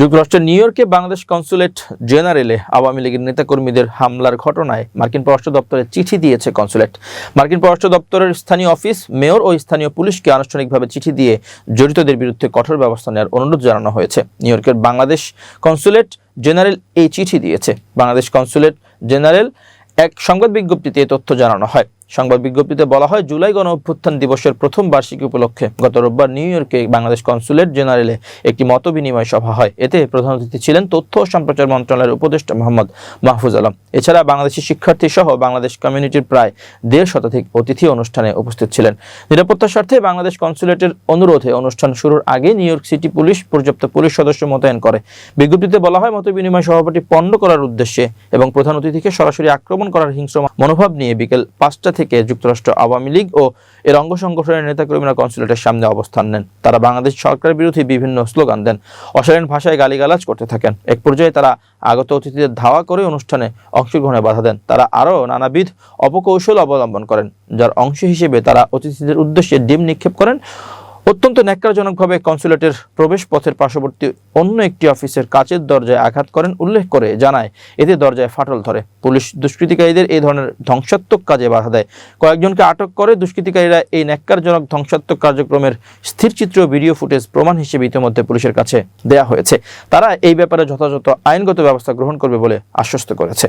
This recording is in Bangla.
যুক্তরাষ্ট্রের নিউ ইয়র্কে বাংলাদেশ কনসুলেট জেনারেলে আওয়ামী লীগের নেতাকর্মীদের হামলার ঘটনায় মার্কিন পররাষ্ট্র দপ্তরে চিঠি দিয়েছে কনসুলেট। মার্কিন পররাষ্ট্র দপ্তরের স্থানীয় অফিস, মেয়র ও স্থানীয় পুলিশকে আনুষ্ঠানিকভাবে চিঠি দিয়ে জড়িতদের বিরুদ্ধে কঠোর ব্যবস্থা নেওয়ার অনুরোধ জানানো হয়েছে। নিউ ইয়র্কের বাংলাদেশ কনসুলেট জেনারেল এই চিঠি দিয়েছে। বাংলাদেশ কনসুলেট জেনারেল এক সংবাদ বিজ্ঞপ্তিতে তথ্য জানানো হয়। সংবাদ বিজ্ঞপ্তিতে বলা হয়, জুলাই গণ অভ্যুত্থান দিবসের প্রথম বার্ষিকী উপলক্ষে গত রোববার নিউ ইয়র্কে বাংলাদেশ কনসুলেট জেনারেলে একটি মত বিনিময় সভা হয়। এতে প্রধান অতিথি ছিলেন তথ্য ও সম্প্রচার মন্ত্রণালয়ের উপদেষ্টা মোহাম্মদ মাহফুজ আলম। এছাড়া বাংলাদেশি শিক্ষার্থী সহ বাংলাদেশ কমিউনিটির প্রায় দেড় শতাধিক অতিথি অনুষ্ঠানে উপস্থিত ছিলেন। নিরাপত্তার স্বার্থে বাংলাদেশ কনসুলেটের অনুরোধে অনুষ্ঠান শুরুর আগে নিউ ইয়র্ক সিটি পুলিশ পর্যাপ্ত পুলিশ সদস্য মোতায়েন করে। বিজ্ঞপ্তিতে বলা হয় মত বিনিময় সভাপতি পণ্ড করার উদ্দেশ্যে এবং প্রধান অতিথিকে সরাসরি আক্রমণ করার হিংস্র মনোভাব নিয়ে বিকেল পাঁচটা থেকে যুক্তরাষ্ট্র আওয়ামী লীগ ও এর অঙ্গ সংগঠনের নেতাকর্মীরা কনসুলেটের সামনে অবস্থান নেন। তারা বাংলাদেশ সরকারের বিরোধী বিভিন্ন স্লোগান দেন। অশালীন ভাষায় গালিগালাজ করতে থাকেন। এক পর্যায়ে তারা আগত অতিথিদের ধাওয়া করে অনুষ্ঠানে অংশগ্রহণে বাধা দেন। তারা আরও নানাবিধ অপকৌশল অবলম্বন করেন, যার অংশ হিসেবে তারা অতিথিদের উদ্দেশ্যে ডিম নিক্ষেপ করেন অত্যন্ত ন্যাক্কারজনকভাবে কনসুলেটের প্রবেশ পথের পার্শ্ববর্তী অন্য একটি অফিসের কাচের দরজায় আঘাত করেন, উল্লেখ করে জানায়, এতে দরজায় ফাটল ধরে। পুলিশ দুষ্কৃতিকারীদের এই ধরনের ধ্বংসাত্মক কাজে বাধা দেয়। কয়েকজনকে আটক করে দুষ্কৃতিকারীরা এই ন্যাক্কারজনক ধ্বংসাত্মক কার্যক্রমের স্থিরচিত্র ভিডিও ফুটেজ প্রমাণ হিসেবে ইতিমধ্যে পুলিশের কাছে দেয়া হয়েছে। তারা এই ব্যাপারে যথাযথ আইনগত ব্যবস্থা গ্রহণ করবে বলে আশ্বস্ত করেছে।